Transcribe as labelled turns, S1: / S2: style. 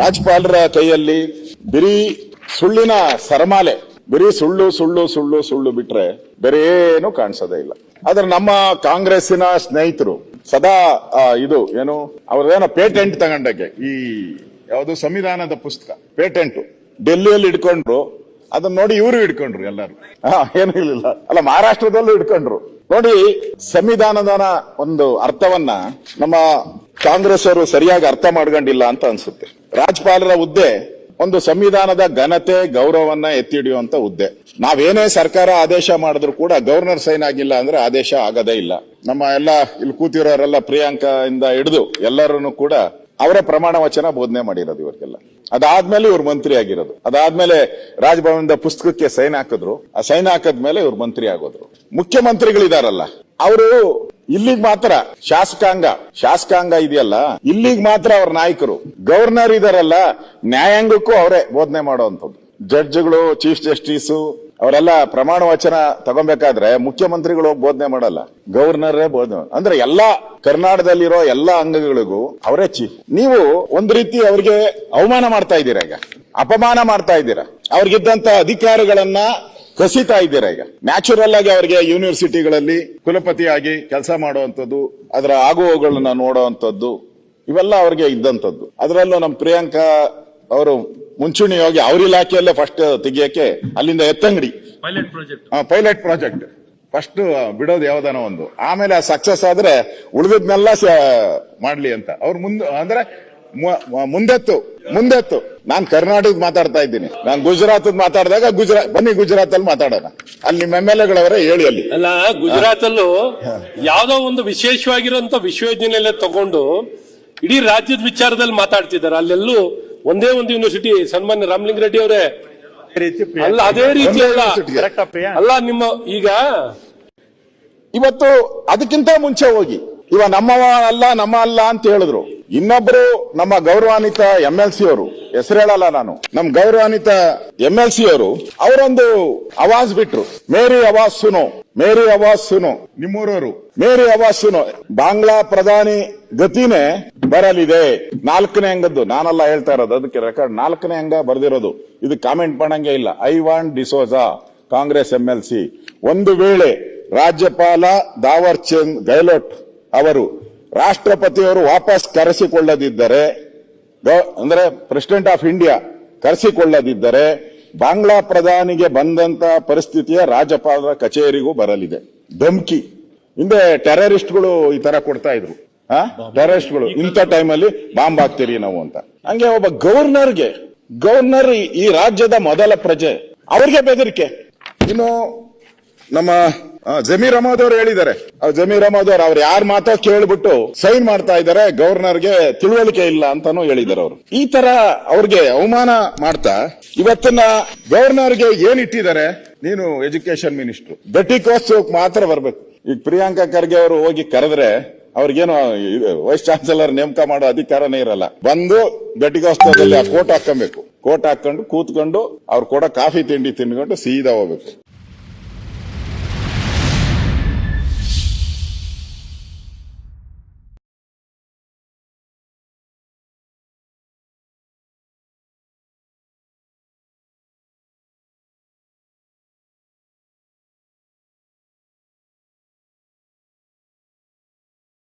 S1: ರಾಜ್ಯಪಾಲರ ಕೈಯಲ್ಲಿ ಬಿರಿ ಸುಳ್ಳಿನ ಸರಮಾಲೆ. ಬರೀ ಸುಳ್ಳು ಸುಳ್ಳು ಸುಳ್ಳು ಸುಳ್ಳು ಬಿಟ್ರೆ ಬೇರೆ ಏನು ಕಾಣಿಸೋದೇ ಇಲ್ಲ. ಆದ್ರೆ ನಮ್ಮ ಕಾಂಗ್ರೆಸ್ಸಿನ ಸ್ನೇಹಿತರು ಸದಾ ಇದು, ಏನು, ಅವ್ರದೇನೋ ಪೇಟೆಂಟ್ ತಗೊಂಡಕ್ಕೆ, ಈ ಯಾವುದು ಸಂವಿಧಾನದ ಪುಸ್ತಕ, ಪೇಟೆಂಟ್. ಡೆಲ್ಲಿಯಲ್ಲಿ ಇಟ್ಕೊಂಡ್ರು, ಅದನ್ನ ನೋಡಿ ಇವರು ಇಟ್ಕೊಂಡ್ರು ಎಲ್ಲರೂ. ಏನು ಇಲ್ಲ ಅಲ್ಲ, ಮಹಾರಾಷ್ಟ್ರದಲ್ಲೂ ಇಟ್ಕೊಂಡ್ರು. ನೋಡಿ ಸಂವಿಧಾನದ ಒಂದು ಅರ್ಥವನ್ನ ನಮ್ಮ ಕಾಂಗ್ರೆಸ್ ಅವರು ಸರಿಯಾಗಿ ಅರ್ಥ ಮಾಡ್ಕೊಂಡಿಲ್ಲ ಅಂತ ಅನ್ಸುತ್ತೆ. ರಾಜ್ಯಪಾಲರ ಹುದ್ದೆ ಒಂದು ಸಂವಿಧಾನದ ಘನತೆ, ಗೌರವವನ್ನ ಎತ್ತಿ ಹಿಡಿಯುವಂತ ಹುದ್ದೆ. ನಾವೇನೇ ಸರ್ಕಾರ ಆದೇಶ ಮಾಡಿದ್ರು ಕೂಡ ಗವರ್ನರ್ ಸೈನ್ ಆಗಿಲ್ಲ ಅಂದ್ರೆ ಆದೇಶ ಆಗದೇ ಇಲ್ಲ. ನಮ್ಮ ಎಲ್ಲ ಇಲ್ಲಿ ಕೂತಿರೋರೆಲ್ಲ ಪ್ರಿಯಾಂಕಾ ಇಂದ ಹಿಡಿದು ಎಲ್ಲರೂ ಕೂಡ ಅವರ ಪ್ರಮಾಣ ವಚನ ಬೋಧನೆ ಮಾಡಿರೋದು ಇವರಿಗೆಲ್ಲ. ಅದಾದ್ಮೇಲೆ ಇವ್ರು ಮಂತ್ರಿ ಆಗಿರೋದು. ಅದಾದ್ಮೇಲೆ ರಾಜಭವನದ ಪುಸ್ತಕಕ್ಕೆ ಸೈನ್ ಹಾಕಿದ್ರು. ಆ ಸೈನ್ ಹಾಕದ್ಮೇಲೆ ಇವ್ರು ಮಂತ್ರಿ ಆಗೋದ್ರು. ಮುಖ್ಯಮಂತ್ರಿಗಳಿದಾರಲ್ಲ, ಅವರು ಇಲ್ಲಿಗ್ ಮಾತ್ರ ಶಾಸಕಾಂಗ ಶಾಸಕಾಂಗ ಇದೆಯಲ್ಲ, ಇಲ್ಲಿಗೆ ಮಾತ್ರ ಅವ್ರ ನಾಯಕರು. ಗವರ್ನರ್ ಇದಾರಲ್ಲ, ನ್ಯಾಯಾಂಗಕ್ಕೂ ಅವರೇ ಬೋಧನೆ ಮಾಡುವಂಥದ್ದು. ಜಡ್ಜ್ಗಳು, ಚೀಫ್ ಜಸ್ಟಿಸ್, ಅವರೆಲ್ಲ ಪ್ರಮಾಣ ವಚನ ತಗೊಬೇಕಾದ್ರೆ ಮುಖ್ಯಮಂತ್ರಿಗಳು ಹೋಗಿ ಬೋಧನೆ ಮಾಡಲ್ಲ. ಗವರ್ನರೇ ಬೋಧನೆ ಅಂದ್ರೆ ಎಲ್ಲಾ ಕರ್ನಾಟಕದಲ್ಲಿರೋ ಎಲ್ಲಾ ಅಂಗಗಳಿಗೂ ಅವರೇ ಚೀಫ್ ನೀವು ಒಂದ್ ರೀತಿ ಅವ್ರಿಗೆ ಅವಮಾನ ಮಾಡ್ತಾ ಇದ್ದೀರಾ ಈಗ? ಅಪಮಾನ ಮಾಡ್ತಾ ಇದ್ದೀರಾ? ಅವ್ರಿಗಿದ್ದಂತ ಅಧಿಕಾರಗಳನ್ನ ಕಸಿತಾ ಇದ್ದೀರಾ ಈಗ? ನ್ಯಾಚುರಲ್ ಆಗಿ ಅವರಿಗೆ ಯೂನಿವರ್ಸಿಟಿಗಳಲ್ಲಿ ಕುಲಪತಿಯಾಗಿ ಕೆಲಸ ಮಾಡುವಂಥದ್ದು ಅದರ ಆಗುವಗಳನ್ನ ನೋಡುವಂಥದ್ದು ಇವೆಲ್ಲ ಅವ್ರಿಗೆ ಇದ್ದಂಥದ್ದು. ಅದರಲ್ಲೂ ನಮ್ಮ ಪ್ರಿಯಾಂಕಾ ಅವರು ಮುಂಚೂಣಿ ಹೋಗಿ ಅವ್ರ ಇಲಾಖೆಯಲ್ಲೇ ಫಸ್ಟ್ ತೆಗಿಯಕ್ಕೆ ಅಲ್ಲಿಂದ ಎತ್ತಂಗಡಿ.
S2: Pilot project
S1: pilot project first ಬಿಡೋದು ಯಾವ್ದಾನ ಒಂದು. ಆಮೇಲೆ ಸಕ್ಸಸ್ ಆದ್ರೆ ಉಳಿದದ್ನೆಲ್ಲ ಮಾಡ್ಲಿ ಅಂತ. ಅವ್ರು ಮುಂದೆ ಅಂದ್ರೆ ಮುಂದೆತ್ತು ಮುಂದೆತ್ತು. ನಾನ್ ಕರ್ನಾಟಕದ ಮಾತಾಡ್ತಾ ಇದ್ದೀನಿ. ನಾನ್ ಗುಜರಾತ್ ಮಾತಾಡಿದಾಗ ಗುಜರಾತ್ ಬನ್ನಿ ಗುಜರಾತ್ ಅಲ್ಲಿ ಮಾತಾಡೋಣ. ಅಲ್ಲಿ ನಿಮ್ಮ ಎಂ ಎಲ್ ಎಗಳವರೇ ಹೇಳಿ ಅಲ್ಲಿ.
S2: ಅಲ್ಲ ಗುಜರಾತ್ ಅಲ್ಲೂ ಯಾವ್ದೋ ಒಂದು ವಿಶೇಷವಾಗಿರುವಂತ ವಿಶ್ವವಿದ್ಯಾನಿಲಯ ತಗೊಂಡು ಇಡೀ ರಾಜ್ಯದ ವಿಚಾರದಲ್ಲಿ ಮಾತಾಡ್ತಿದ್ದಾರೆ. ಅಲ್ಲೆಲ್ಲೂ ಒಂದೇ ಒಂದು ಯೂನಿವರ್ಸಿಟಿ ಸನ್ಮಾನ್ಯ ರಾಮಲಿಂಗ ರೆಡ್ಡಿ ಅವರೇ. ಅಲ್ಲ ಅದೇ ರೀತಿ ಅಲ್ಲ. ಅಲ್ಲ ನಿಮ್ಮ ಈಗ
S1: ಇವತ್ತು ಅದಕ್ಕಿಂತ ಮುಂಚೆ ಹೋಗಿ. ಇವ ನಮ್ಮವ ಅಲ್ಲ ನಮ್ಮ ಅಲ್ಲ ಅಂತ ಹೇಳಿದ್ರು. ಇನ್ನೊಬ್ರು ನಮ್ಮ ಗೌರವಾನ್ವಿತ ಎಂ ಎಲ್ ಸಿ ಅವರು ಹೆಸರು ಹೇಳಲ್ಲ ನಾನು. ನಮ್ ಗೌರವಾನ್ವಿತ ಎಂ ಎಲ್ ಸಿ ಅವರು ಅವರೊಂದು ಅವಾಜ್ ಬಿಟ್ರು. ಮೇರಿ ಅವಾಜ್ ಸುನೋ, ಮೇರಿ ಅವಾಜ್ ಸುನೋ. ನಿಮ್ಮೂರವರು, ಮೇರಿ ಅವಾಜ್ ಸುನೋ. ಬಾಂಗ್ಲಾ ಪ್ರಧಾನಿ ಗತಿನೇ ಬರಲಿದೆ. ನಾಲ್ಕನೇ ಅಂಗದ್ದು, ನಾನೆಲ್ಲ ಹೇಳ್ತಾ ಇರೋದು, ಅದಕ್ಕೆ ರೆಕಾರ್ಡ್ ನಾಲ್ಕನೇ ಅಂಗ ಬರ್ದಿರೋದು. ಇದು ಕಾಮೆಂಟ್ ಮಾಡಂಗೆ ಇಲ್ಲ. Ivan D'Souza, Congress M L C ಒಂದು ವೇಳೆ ರಾಜ್ಯಪಾಲ ದಾವರ್ ಚಂದ್ ಗೆಹ್ಲೋಟ್ ಅವರು ರಾಷ್ಟ್ರಪತಿಯವರು ವಾಪಸ್ ಕರೆಸಿಕೊಳ್ಳದಿದ್ದರೆ ಅಂದ್ರೆ ಪ್ರೆಸಿಡೆಂಟ್ ಆಫ್ ಇಂಡಿಯಾ ಕರೆಸಿಕೊಳ್ಳದಿದ್ದರೆ, ಬಾಂಗ್ಲಾ ಪ್ರಧಾನಿಗೆ ಬಂದಂತ ಪರಿಸ್ಥಿತಿಯ ರಾಜ್ಯಪಾಲರ ಕಚೇರಿಗೂ ಬರಲಿದೆ. ಧಮ್ಕಿ. ಹಿಂದೆ ಟೆರರಿಸ್ಟ್ಗಳು ಈ ತರ ಕೊಡ್ತಾ ಇದ್ರು. ಟೆರರಿಸ್ಟ್ಗಳು, ಇಂಥ ಟೈಮಲ್ಲಿ ಬಾಂಬ್ ಹಾಕ್ತೀರಿ ನಾವು ಅಂತ. ಹಂಗೆ ಒಬ್ಬ ಗವರ್ನರ್ಗೆ, ಗವರ್ನರ್ ಈ ರಾಜ್ಯದ ಮೊದಲ ಪ್ರಜೆ, ಅವ್ರಿಗೆ ಬೆದರಿಕೆ. ಇನ್ನು ನಮ್ಮ ಜಮೀರ್ ಅಹಮದ್ ಅವರು ಹೇಳಿದ್ದಾರೆ. ಜಮೀರ್ ಅಹಮದ್ ಅವರು, ಅವ್ರು ಯಾರ ಮಾತೋ ಕೇಳ್ಬಿಟ್ಟು ಸೈನ್ ಮಾಡ್ತಾ ಇದ್ದಾರೆ ಗವರ್ನರ್ಗೆ ತಿಳುವಳಿಕೆ ಇಲ್ಲ ಅಂತಾನು ಹೇಳಿದ್ದಾರೆ ಅವರು. ಈ ತರ ಅವ್ರಿಗೆ ಅವಮಾನ ಮಾಡ್ತಾ ಇವತ್ತಿನ ಗವರ್ನರ್ಗೆ ಏನ್ ಇಟ್ಟಿದ್ದಾರೆ? ನೀನು ಎಜುಕೇಶನ್ ಮಿನಿಸ್ಟರ್. ಘಟಿಕೋತ್ಸವಕ್ಕೆ ಮಾತ್ರ ಬರ್ಬೇಕು. ಈಗ ಪ್ರಿಯಾಂಕಾ ಖರ್ಗೆ ಅವರು ಹೋಗಿ ಕರೆದ್ರೆ, ಅವ್ರಿಗೇನು ವೈಸ್ ಚಾನ್ಸಲರ್ ನೇಮಕ ಮಾಡೋ ಅಧಿಕಾರನೇ ಇರಲ್ಲ. ಬಂದು ಘಟಿಕೋತ್ಸವದಲ್ಲಿ ಆ ಕೋಟ್ ಹಾಕೊಬೇಕು ಕೋಟ್ ಹಾಕೊಂಡು ಕೂತ್ಕೊಂಡು ಅವ್ರು ಕೊಡೋ ಕಾಫಿ ತಿಂಡಿ ತಿನ್ಕೊಂಡು ಸೀದಾ ಹೋಗ್ಬೇಕು.